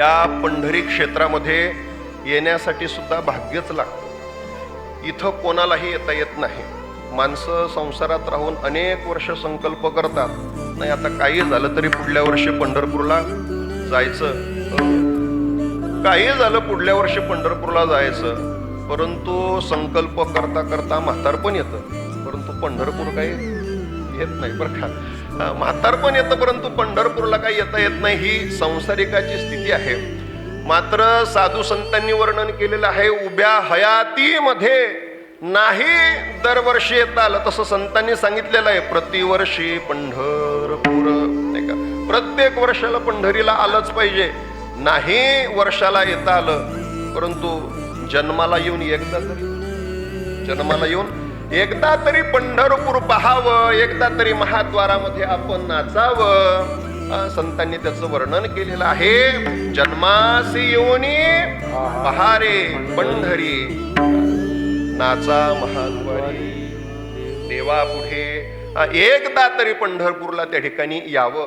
या पंढरी क्षेत्रामध्ये येण्यासाठी सुद्धा भाग्यच लागतं. इथं कोणालाही येता येत नाही. माणसं संसारात राहून अनेक वर्ष संकल्प करतात. नाही आता काही झालं तरी पुढल्या वर्षी पंढरपूरला जायचं. काही झालं पुढल्या वर्षी पंढरपूरला जायचं. परंतु संकल्प करता करता म्हातारपण येतं. परंतु पंढरपूर काही येत नाही बरं का? म्हातारपण येतं परंतु पंढरपूरला काही येता येत नाही. ही संसारिकाची स्थिती आहे. मात्र साधू संतांनी वर्णन केलेलं आहे उभ्या हयातीमध्ये नाही दरवर्षी येता आलं. तसं संतांनी सांगितलेलं आहे प्रतिवर्षी पंढरपूर नाही का? प्रत्येक वर्षाला पंढरीला आलंच पाहिजे. नाही वर्षाला येता आलं परंतु जन्माला येऊन एकदा तरी. जन्माला येऊन एकदा तरी पंढरपूर पहावं एकदा तरी महाद्वारामध्ये आपण नाचावं. संतांनी त्याचं वर्णन केलेलं आहे. जन्मासी योनी पहारे पंढरी. नाचा महाद्वारी. देवा पुढे. एकदा तरी पंढरपूरला त्या ठिकाणी यावं.